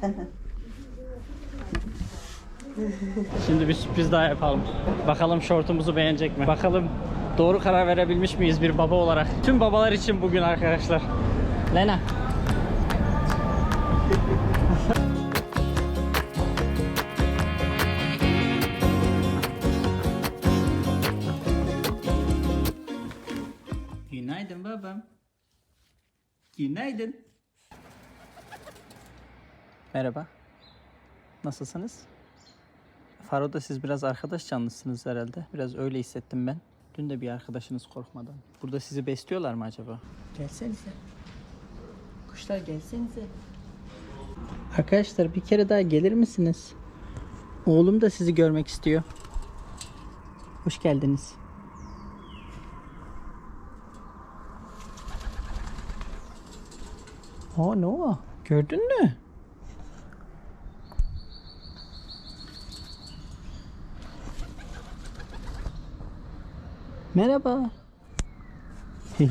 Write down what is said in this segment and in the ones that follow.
Şimdi bir sürpriz daha yapalım. Bakalım şortumuzu beğenecek mi? Bakalım doğru karar verebilmiş miyiz bir baba olarak? Tüm babalar için bugün arkadaşlar. Lena. Merhaba. Nasılsınız? Faro'da siz biraz arkadaş canlısınız herhalde. Biraz öyle hissettim ben. Dün de bir arkadaşınız korkmadan. Burada sizi besliyorlar mı acaba? Gelsenize. Kuşlar gelsenize. Arkadaşlar bir kere daha gelir misiniz? Oğlum da sizi görmek istiyor. Hoş geldiniz. Aa Noah gördün mü? Merhaba.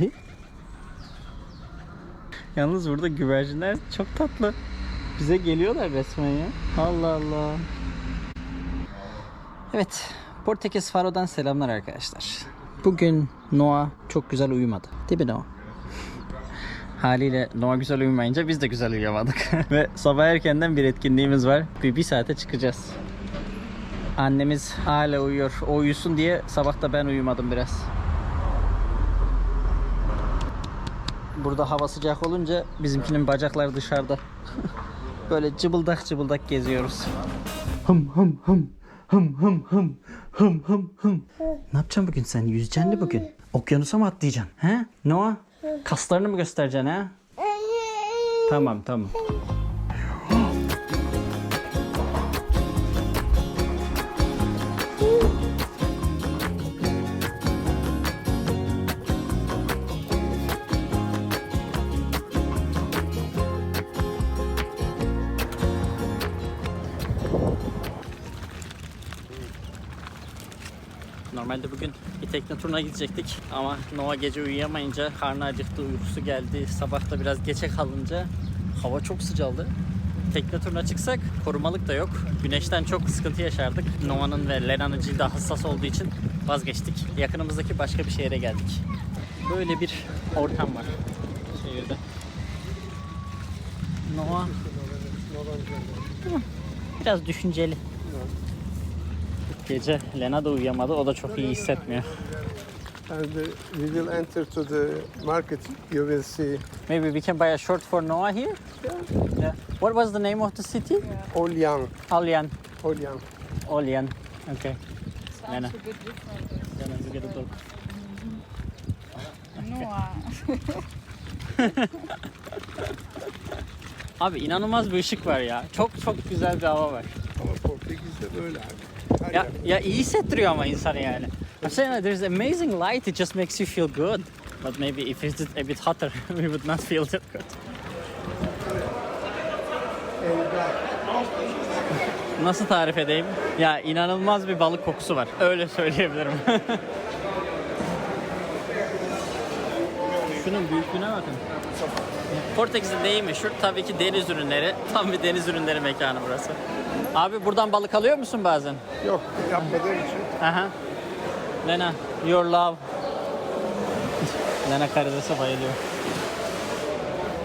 Yalnız burada güvercinler çok tatlı. Bize geliyorlar resmen ya. Allah Allah. Evet. Portekiz Faro'dan selamlar arkadaşlar. Bugün Noah çok güzel uyumadı. Değil mi Noah? Haliyle Noah güzel uyumayınca biz de güzel uyuyamadık. Ve sabah erkenden bir etkinliğimiz var. Bir, bir saate çıkacağız. Annemiz hala uyuyor. O uyusun diye sabah da ben uyumadım biraz. Burada hava sıcak olunca bizimkinin bacakları dışarıda. Böyle cıbıldak cıbıldak geziyoruz. Hım hım hım. Hım hım hım. Hım hım hım. Ne yapacaksın bugün sen? Yüzeceksin de bugün. Okyanusa mı atlayacaksın? He? Noah? Kaslarını mı göstereceksin ha? Tamam tamam. Normalde bugün bir tekne turuna gidecektik ama Noah gece uyuyamayınca karnı acıktı, uykusu geldi. Sabah da biraz geçe kalınca hava çok sıcaldı. Tekne turuna çıksak korumalık da yok. Güneşten çok sıkıntı yaşardık. Noah'nın ve Lena'nın cildi hassas olduğu için vazgeçtik. Yakınımızdaki başka bir şehre geldik. Böyle bir ortam var şehirde. Noah biraz düşünceli. Gece Lena da uyuyamadı. O da çok iyi hissetmiyor. And uh, we will enter to the market. You will see Maybe we can buy a short for Noah here. Yeah. What was the name of the city? Olyan. Alyan. Olyan. Olyan. Okay. Lena. Lena, you get a dog. Noah. Abi inanılmaz bir ışık var ya. Çok çok güzel bir hava var. Ama Portekiz'de böyle abi. Ya, ya iyi hissettiriyor ama insanı yani. I'm saying that there's amazing light. It just makes you feel good. But maybe if it's a bit hotter, we would not feel that good. Nasıl tarif edeyim? Ya inanılmaz bir balık kokusu var. Öyle söyleyebilirim. Şunun büyüklüğüne bakın. Portekiz'in neyi meşhur? Tabii ki deniz ürünleri. Tam bir deniz ürünleri mekanı burası. Abi buradan balık alıyor musun bazen? Yok yapmadığım için. Aha. Lena, your love. Lena karidese bayılıyor.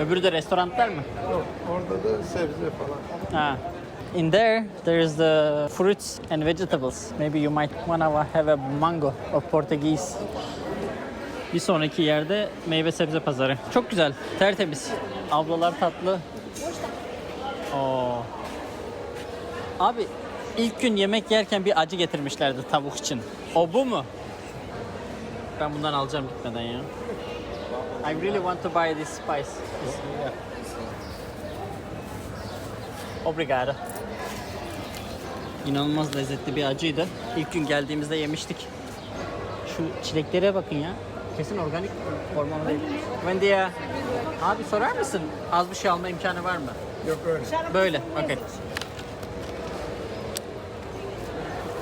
Öbürü de restoranlar mı? Yok orada da sebze falan. Ha. In there, there is the fruits and vegetables. Maybe you might wanna have a mango or Portuguese. Bir sonraki yerde meyve sebze pazarı. Çok güzel, tertemiz. Ablalar tatlı. Oo. Abi ilk gün yemek yerken bir acı getirmişlerdi tavuk için. O bu mu? Ben bundan alacağım gitmeden ya. I really want to buy this spice. Obrigado. İnanılmaz lezzetli bir acıydı. İlk gün geldiğimizde yemiştik. Şu çileklere bakın ya. Kesin organik hormonu değil. Dia. Abi sorar mısın? Az bir şey alma imkanı var mı? Yok öyle. Böyle. Okay.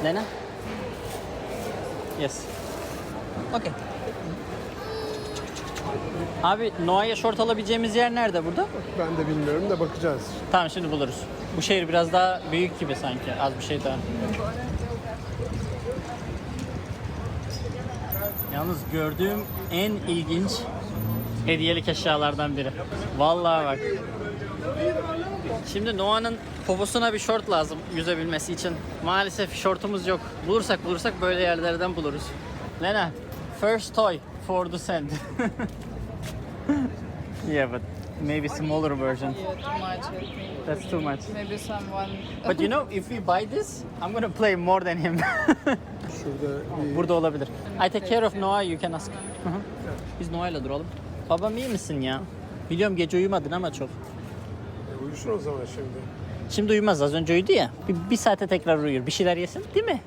Lena? Yes. Okay. Abi Noah'ya şort alabileceğimiz yer nerede burada? Ben de bilmiyorum da bakacağız. Tamam şimdi buluruz. Bu şehir biraz daha büyük gibi sanki. Az bir şey daha. Yalnız gördüğüm en ilginç hediyelik eşyalardan biri. Vallahi bak. Şimdi Noah'nın poposuna bir şort lazım yüzebilmesi için. Maalesef şortumuz yok. Bulursak bulursak böyle yerlerden buluruz. Lena, first toy for the sand. yeah, but maybe smaller version. Yeah, too much. I think. That's too much. Maybe someone. But you know, if we buy this, I'm gonna play more than him. Şurada bir Burada olabilir. I take care of Noah, you can ask. Biz Noah'yla duralım. Babam iyi misin ya? Biliyorum gece uyumadın ama çok. Uyusun o zaman şimdi. Şimdi uyumaz az önce uyudu ya. Bir, bir saate tekrar uyur. Bir şeyler yesin değil mi?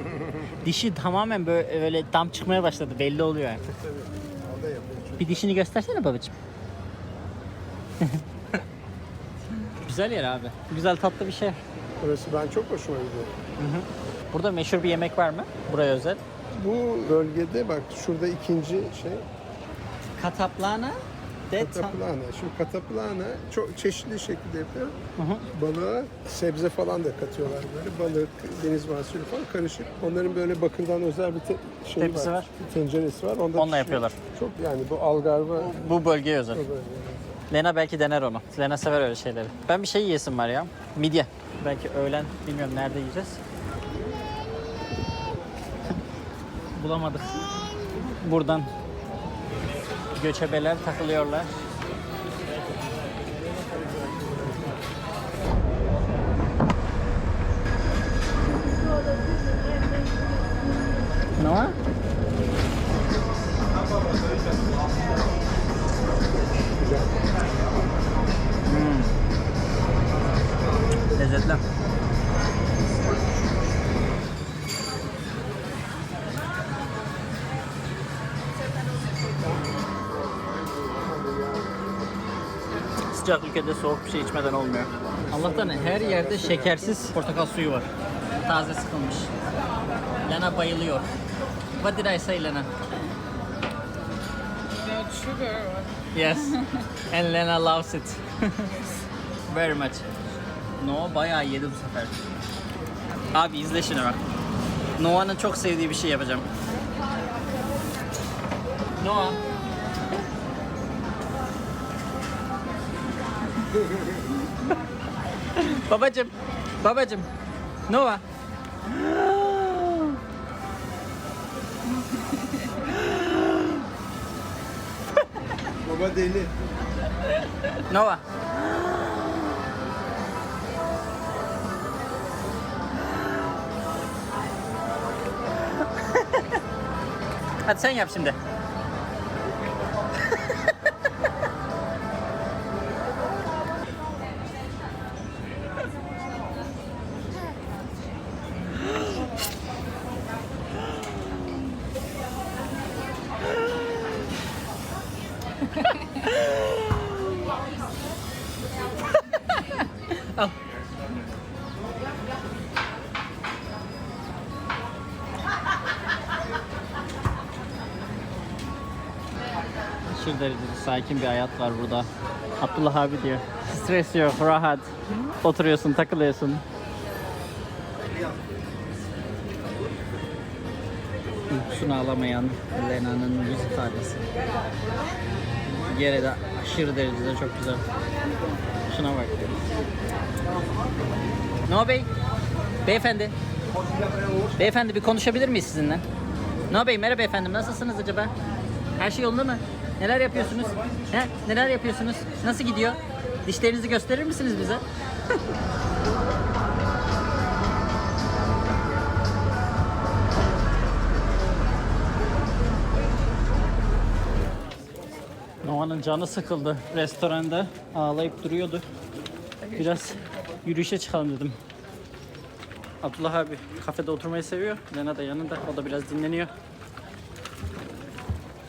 Dişi tamamen böyle, böyle dam çıkmaya başladı. Belli oluyor artık. Tabii. O da yapıyor çünkü. Bir dişini göstersene babacığım. Güzel yer abi. Güzel tatlı bir şey. Burası ben çok hoşuma gidiyor. Burada meşhur bir yemek var mı? Buraya özel. Bu bölgede bak şurada ikinci şey Kataplana kataplana. Şimdi kataplana çok çeşitli şekilde yapıyor. Hı hı. Balığa sebze falan da katıyorlar böyle. Balık, deniz mahsulü falan karışık. Onların böyle bakırdan özel bir te- şeyi Tepsi var. Bir tenceresi var. Onda Onunla pişiyor. yapıyorlar. Çok yani bu algarva Bu bölgeye özel. o böyle. Lena belki dener onu. Lena sever öyle şeyleri. Ben bir şey yiyesim var ya. Midye. Belki öğlen bilmiyorum nerede yiyeceğiz. Bulamadık. Buradan göçebeler takılıyorlar. Sıcak ülkede soğuk bir şey içmeden olmuyor. Allah'tan her yerde şekersiz portakal suyu var. Taze sıkılmış. Lena bayılıyor. What did I say Lena? Without sugar. Yes. And Lena loves it. Very much. Noah bayağı yedi bu sefer. Abi izle şuna bak. Noah'nın çok sevdiği bir şey yapacağım. Noah. Babacım. Babacım. Noah. Baba deli. Noah. Hadi sen yap şimdi. Aşırı derecede sakin bir hayat var burada. Abdullah abi diyor. Stres yok, rahat. Oturuyorsun, takılıyorsun. Uykusunu alamayan Lena'nın yüz ifadesi. Yere de aşırı derecede çok güzel. Şuna bak. No Bey. Beyefendi. Beyefendi bir konuşabilir miyiz sizinle? No Bey merhaba efendim nasılsınız acaba? Her şey yolunda mı? Neler yapıyorsunuz? He? Neler yapıyorsunuz? Nasıl gidiyor? Dişlerinizi gösterir misiniz bize? Noah'nın canı sıkıldı restoranda. Ağlayıp duruyordu. Biraz yürüyüşe çıkalım dedim. Abdullah abi kafede oturmayı seviyor. Lena da yanında. O da biraz dinleniyor.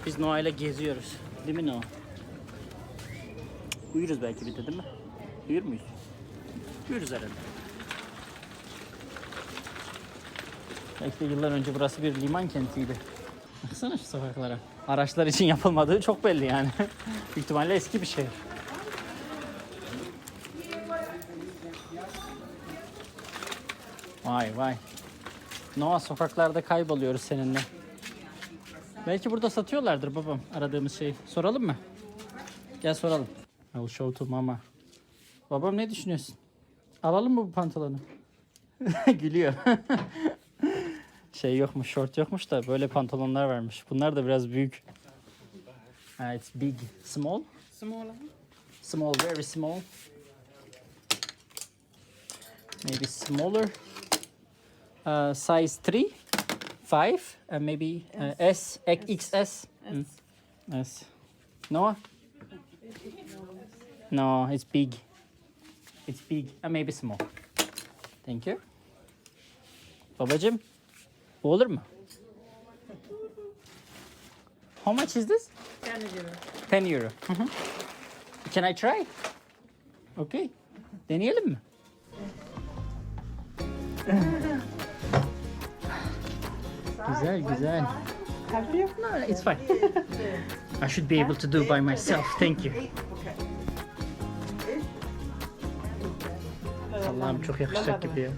Biz Noah ile geziyoruz. Değil mi Noah? Uyuruz belki bir de değil mi? Uyur muyuz? Uyuruz herhalde. Belki de yıllar önce burası bir liman kentiydi. Baksana şu sokaklara. araçlar için yapılmadığı çok belli yani. Büyük ihtimalle eski bir şehir. Vay vay. Noah sokaklarda kayboluyoruz seninle. Belki burada satıyorlardır babam aradığımız şeyi. Soralım mı? Gel soralım. I will show to mama. Babam ne düşünüyorsun? Alalım mı bu pantolonu? Gülüyor. şey yokmuş, short yokmuş da böyle pantolonlar varmış. Bunlar da biraz büyük. Uh, it's big. Small? Smaller. Small, very small. Maybe smaller. Uh, size 3, 5, and maybe uh, S, XS. Mm. S. No? No, it's big. It's big. And maybe small. Thank you. Babacım, bu olur mu? How much is this? 10 euro. Hı hı. Can I try? Okay. Deneyelim mi? güzel güzel. No, it's fine. I should be able to do by myself. Thank you. Allah'ım çok yakışacak gibi ya.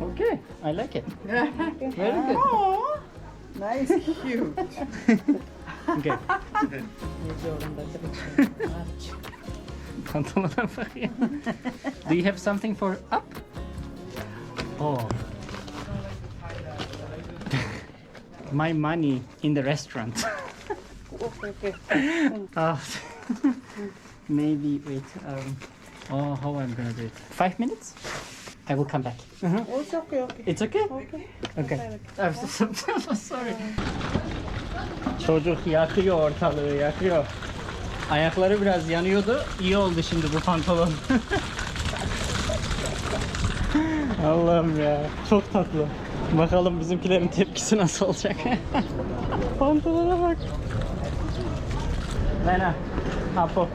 Okay, I like it. Very good. Nice, cute. Okay. Do you have something for up? Oh. My money in the restaurant. oh. Maybe wait. Um, oh, how I'm gonna do it? Five minutes? I will come back. Oh, it's okay, okay. It's okay? Okay. Okay. I'm so, so sorry. Çocuk yakıyor ortalığı yakıyor. Ayakları biraz yanıyordu. İyi oldu şimdi bu pantolon. Allah'ım ya. Çok tatlı. Bakalım bizimkilerin tepkisi nasıl olacak. Pantolona bak. Lena. Apo.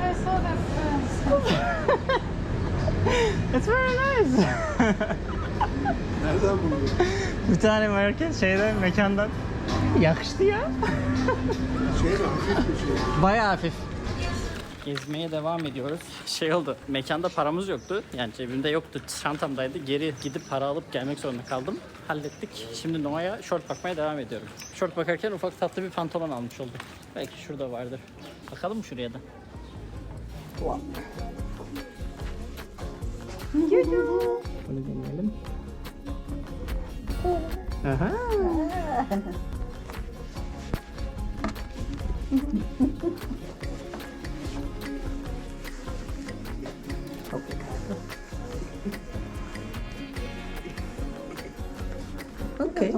I saw that first. It's very nice. Nereden buldun? Bir tane market şeyden mekandan. Yakıştı ya. Şey şey. Bayağı hafif. Gezmeye devam ediyoruz. Şey oldu, mekanda paramız yoktu. Yani cebimde yoktu, çantamdaydı. Geri gidip para alıp gelmek zorunda kaldım. Hallettik. Şimdi Noah'ya short bakmaya devam ediyorum. Short bakarken ufak tatlı bir pantolon almış olduk. Belki şurada vardır. Bakalım mı şuraya da? Bunu deneyelim. Aha. Okay.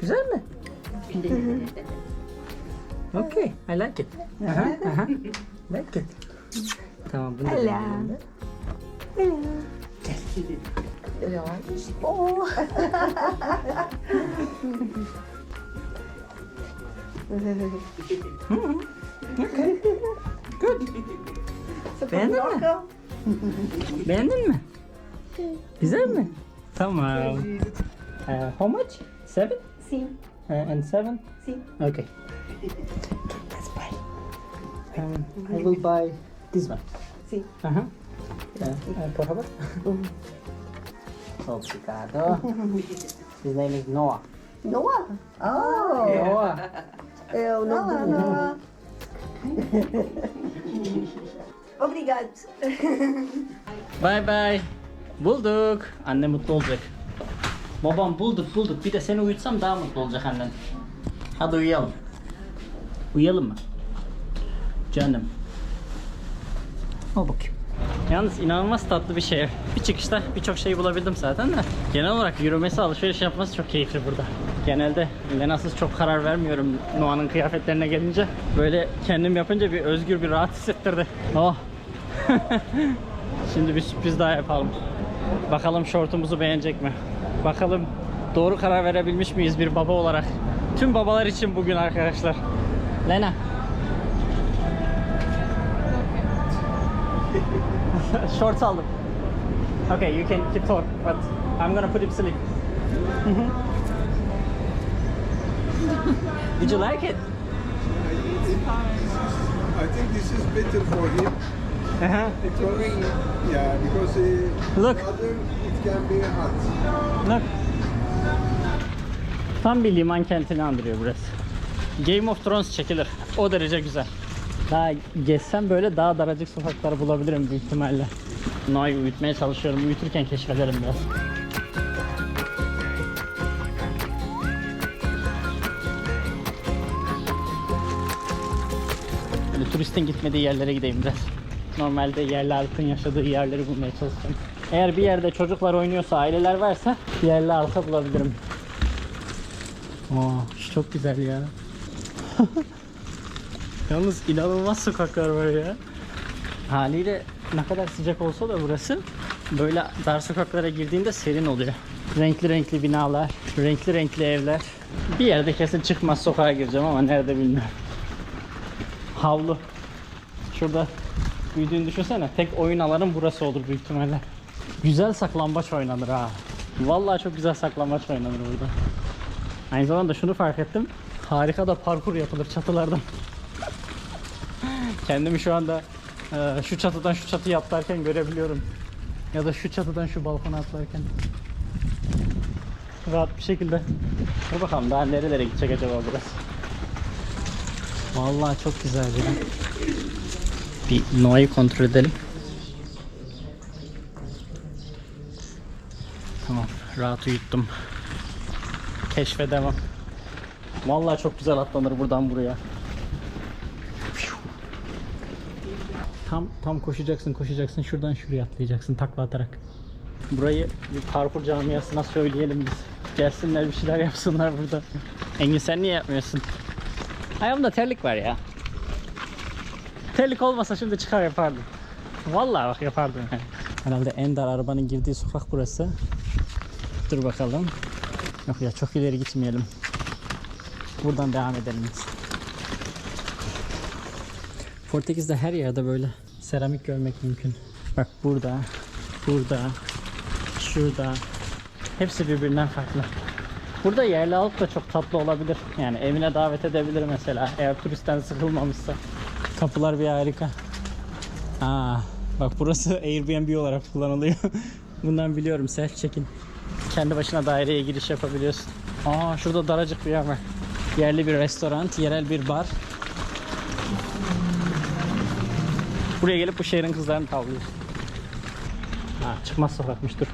Güzel mi? okay, I like it. Aha, aha. Like it. Tamam bunu da deneyelim de. Oh. Beğendin mi? Beğendin mi? Güzel mi? Tamam. Uh, how much? Seven? Sim, Uh, and seven? sim. Okay. Let's buy. Um, I will buy this one. Sim. Uh-huh. Uh, uh, por favor. Obrigado. His name is Noah. Noah? Oh, Noah. É o nome do Noah. Obrigado. Bye bye. Bulduk. Anne mutlu olacak. Babam bulduk bulduk. Bir de seni uyutsam daha mutlu olacak annen. Hadi uyuyalım. Uyuyalım mı? Canım. Al bakayım. Yalnız inanılmaz tatlı bir şehir. Bir çıkışta birçok şeyi bulabildim zaten de. Genel olarak yürümesi, alışveriş yapması çok keyifli burada. Genelde Lena'sız çok karar vermiyorum Noah'nın kıyafetlerine gelince. Böyle kendim yapınca bir özgür bir rahat hissettirdi. Oh. Şimdi bir sürpriz daha yapalım. Bakalım şortumuzu beğenecek mi? Bakalım doğru karar verebilmiş miyiz bir baba olarak? Tüm babalar için bugün arkadaşlar. Lena. Shorts aldım. Okay, you can keep talk, but I'm gonna put him sleep. Did you like it? I think this is better for him Uh-huh. because yeah, because uh, Look. other it can be hot. Look. Tam bir liman kentini andırıyor burası. Game of Thrones çekilir. O derece güzel. Daha gezsem böyle daha daracık sokakları bulabilirim büyük ihtimalle. Noah'yı uyutmaya çalışıyorum. Uyuturken keşfederim biraz. Böyle turistin gitmediği yerlere gideyim biraz. Normalde yerli halkın yaşadığı yerleri bulmaya çalışacağım. Eğer bir yerde çocuklar oynuyorsa, aileler varsa yerli halka bulabilirim. Şu çok güzel ya. Yalnız inanılmaz sokaklar var ya. Haliyle ne kadar sıcak olsa da burası böyle dar sokaklara girdiğinde serin oluyor. Renkli renkli binalar, renkli renkli evler. Bir yerde kesin çıkmaz sokağa gireceğim ama nerede bilmiyorum. Havlu. Şurada büyüdüğünü düşünsene. Tek oyun alanın burası olur büyük ihtimalle. Güzel saklambaç oynanır ha. Vallahi çok güzel saklambaç oynanır burada. Aynı zamanda şunu fark ettim. Harika da parkur yapılır çatılardan. Kendimi şu anda e, şu çatıdan şu çatıya atlarken görebiliyorum. Ya da şu çatıdan şu balkona atlarken. Rahat bir şekilde. Dur bakalım daha nerelere gidecek acaba burası. Vallahi çok güzel ya. Bir Noah'yı kontrol edelim. Tamam, rahat uyuttum. Keşfe devam. Vallahi çok güzel atlanır buradan buraya. Tam tam koşacaksın, koşacaksın. Şuradan şuraya atlayacaksın takla atarak. Burayı bir parkur camiasına söyleyelim biz. Gelsinler bir şeyler yapsınlar burada. Engin sen niye yapmıyorsun? Ayağımda terlik var ya. Terlik olmasa şimdi çıkar yapardım. Vallahi bak yapardım. Herhalde en dar arabanın girdiği sokak burası. Dur bakalım. Yok ya çok ileri gitmeyelim. Buradan devam edelim. Portekiz'de her yerde böyle seramik görmek mümkün. Bak burada, burada, şurada. Hepsi birbirinden farklı. Burada yerli halk da çok tatlı olabilir. Yani evine davet edebilir mesela eğer turistten sıkılmamışsa. Kapılar bir harika. Aa, bak burası Airbnb olarak kullanılıyor. Bundan biliyorum self check-in. Kendi başına daireye giriş yapabiliyorsun. Aa şurada daracık bir yer var. Yerli bir restoran, yerel bir bar. Buraya gelip bu şehrin kızlarını tavlıyorsun. Ha, çıkmaz sokakmış dur.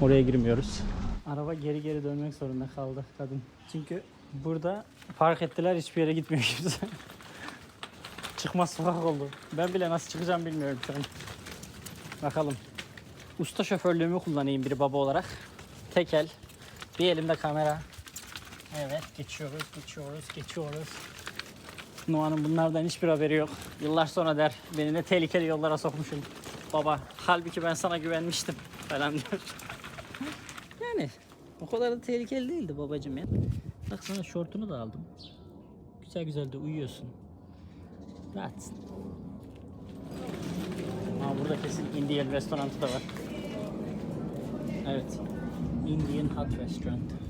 Oraya girmiyoruz. Araba geri geri dönmek zorunda kaldı kadın. Çünkü burada park ettiler hiçbir yere gitmiyor kimse. Çıkmaz sokak oldu. Ben bile nasıl çıkacağım bilmiyorum şu an. Bakalım. Usta şoförlüğümü kullanayım bir baba olarak. Tek el. Bir elimde kamera. Evet geçiyoruz, geçiyoruz, geçiyoruz. Noah'nın bunlardan hiçbir haberi yok. Yıllar sonra der beni ne tehlikeli yollara sokmuşsun. Baba halbuki ben sana güvenmiştim falan diyor. yani o kadar da tehlikeli değildi babacım ya. Bak sana şortunu da aldım. Güzel güzel de uyuyorsun. Rahatsın. Aa, burada kesin Indian restoranı da var. Evet. Indian Hot Restaurant.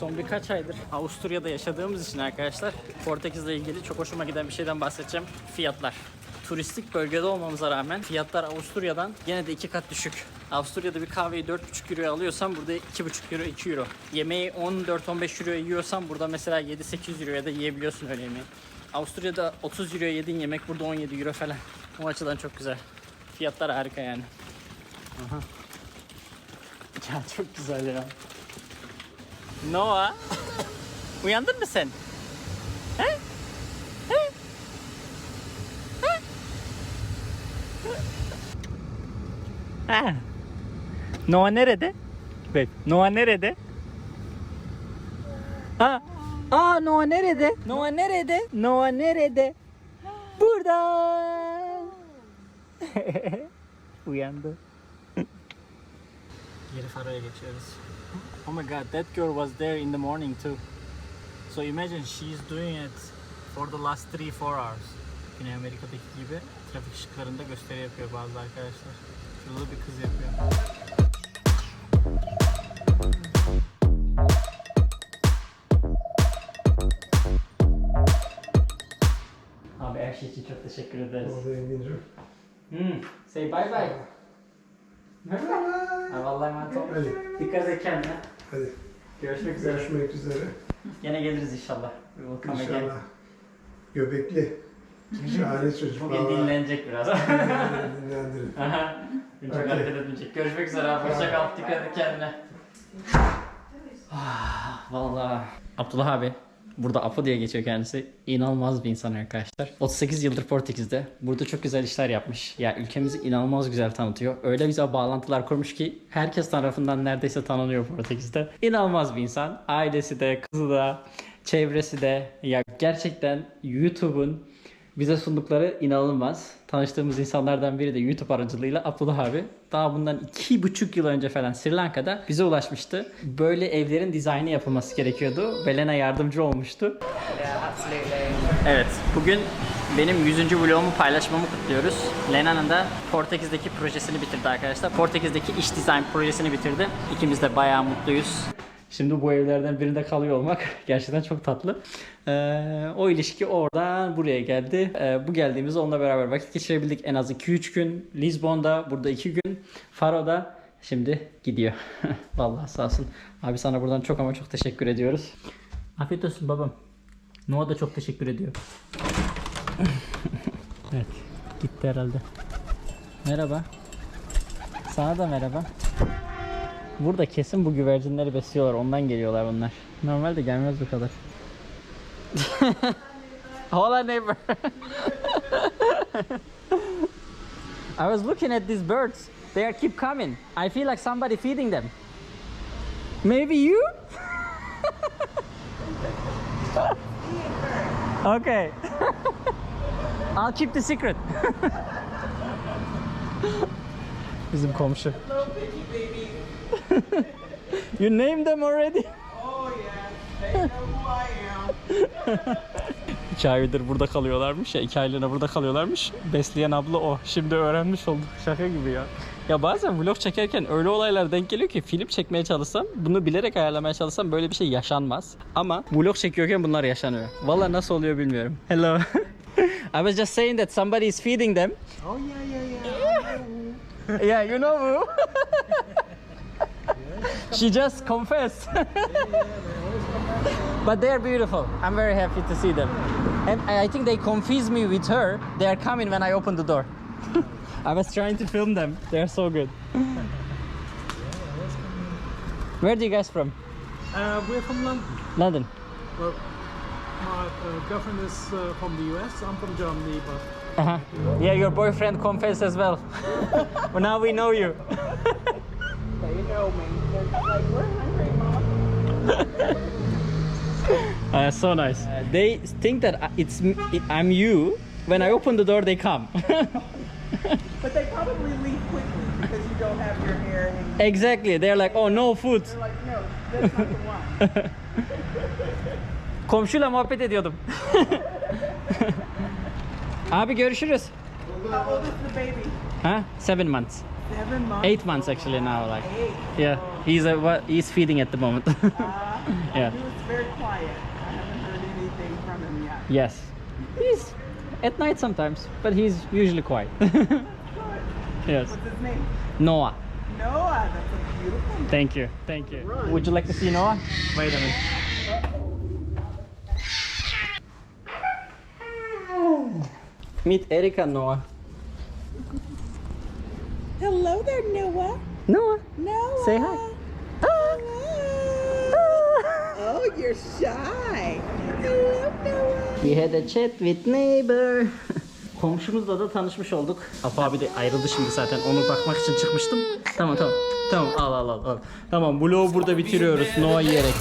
Son birkaç aydır Avusturya'da yaşadığımız için arkadaşlar Portekiz'le ilgili çok hoşuma giden bir şeyden bahsedeceğim. Fiyatlar. Turistik bölgede olmamıza rağmen fiyatlar Avusturya'dan gene de iki kat düşük. Avusturya'da bir kahveyi 4,5 euroya alıyorsan burada 2,5 euro 2 euro. Yemeği 14-15 euroya yiyorsan burada mesela 7-8 euroya da yiyebiliyorsun öyle yemeği. Avusturya'da 30 euroya yediğin yemek burada 17 euro falan. O açıdan çok güzel. Fiyatlar harika yani. Aha. Ya çok güzel ya. Noah. Uyandın mı sen? He? He? He? Ha. Noah nerede? Evet. Noah nerede? Ha. Aa Noah nerede? Noah nerede? Noah nerede? Burada. Uyandı. Geri Faro'ya geçiyoruz. Oh my god, that girl was there in the morning too. So imagine she's doing it for the last 3-4 hours. Güney Amerika'daki gibi trafik ışıklarında gösteri yapıyor bazı arkadaşlar. Şurada bir kız yapıyor. Abi her şey için çok teşekkür ederiz. Orada eminim. Hmm. Say bye bye. Bye bye. Ay vallahi emanet ol. Dikkat et kendine. Hadi. Görüşmek üzere. Görüşmek üzere. Gene geliriz inşallah. Come again. İnşallah. Göbekli. Şahane çocuk. Bugün Vallahi dinlenecek biraz. Dinlendirin. Aha. Çok Okey. hareket etmeyecek. Görüşmek üzere abi. Hoşça kal. Dikkat et kendine. Ah, Vallahi. Abdullah abi. Burada Apo diye geçiyor kendisi. İnanılmaz bir insan arkadaşlar. 38 yıldır Portekiz'de. Burada çok güzel işler yapmış. Ya ülkemizi inanılmaz güzel tanıtıyor. Öyle güzel bağlantılar kurmuş ki herkes tarafından neredeyse tanınıyor Portekiz'de. İnanılmaz bir insan. Ailesi de, kızı da, çevresi de. Ya gerçekten YouTube'un bize sundukları inanılmaz. Tanıştığımız insanlardan biri de YouTube aracılığıyla Abdullah abi. Daha bundan iki buçuk yıl önce falan Sri Lanka'da bize ulaşmıştı. Böyle evlerin dizaynı yapılması gerekiyordu. Velena yardımcı olmuştu. Evet, bugün benim 100. vlogumu paylaşmamı kutluyoruz. Lena'nın da Portekiz'deki projesini bitirdi arkadaşlar. Portekiz'deki iş dizayn projesini bitirdi. İkimiz de bayağı mutluyuz. Şimdi bu evlerden birinde kalıyor olmak gerçekten çok tatlı. Ee, o ilişki oradan buraya geldi. Ee, bu geldiğimizde onunla beraber vakit geçirebildik. En az 2-3 gün Lisbon'da, burada 2 gün Faro'da. Şimdi gidiyor. Vallahi sağ olsun. Abi sana buradan çok ama çok teşekkür ediyoruz. Afiyet olsun babam. Noah da çok teşekkür ediyor. evet. Gitti herhalde. Merhaba. Sana da merhaba. Burada kesin bu güvercinleri besliyorlar. Ondan geliyorlar onlar. Normalde gelmez bu kadar. Hola neighbor. I was looking at these birds. They are keep coming. I feel like somebody feeding them. Maybe you? okay. I'll keep the secret. Bizim komşu. You named them already? Oh yeah, they know who I am. İki aydır burada kalıyorlarmış ya, iki aylığına burada kalıyorlarmış. Besleyen abla o. Şimdi öğrenmiş olduk. Şaka gibi ya. Ya bazen vlog çekerken öyle olaylar denk geliyor ki film çekmeye çalışsam, bunu bilerek ayarlamaya çalışsam böyle bir şey yaşanmaz. Ama vlog çekiyorken bunlar yaşanıyor. Valla nasıl oluyor bilmiyorum. Hello. I was just saying that somebody is feeding them. Oh yeah, yeah, yeah. Yeah, you know who? she just confessed. but they are beautiful. I'm very happy to see them. And I I think they confuse me with her. They are coming when I open the door. I was trying to film them. They are so good. Where do you guys from? Uh, we're from London. London. Well, my uh, girlfriend is uh, from the US. I'm from Germany, but Uh-huh. Yeah, your boyfriend confessed as well. well, now we know you. They know me. They're like, we're hungry, mom. Uh, so nice. they think that it's it, I'm you. When I open the door, they come. But they probably leave quickly because you don't have your hair. And exactly. They're like, oh no food. you're like, no, that's not the one. Komşuyla muhabbet ediyordum. Abi görüşürüz. How old is the baby? Ha? Seven months. Seven months. Eight months actually now. Like, Eight. yeah. He's a, what- he's feeding at the moment. Uh, Yeah. He was very quiet. I haven't heard anything from him yet. yes. He's at night sometimes, but he's usually quiet. yes. What's his name? Noah. Noah. That's a beautiful name. Thank you. Thank you. Would you like to see Noah? Wait a minute. Meet Erica and Noah. Hello there, Noah. Noah. Noah. Say hi. Oh, you're shy. Hello, Noah. We had a chat with neighbor. Komşumuzla da tanışmış olduk. Apo abi de ayrıldı şimdi zaten. Onu bakmak için çıkmıştım. Tamam tamam. Tamam al al al. al. Tamam vlogu burada bitiriyoruz. Noah yiyerek.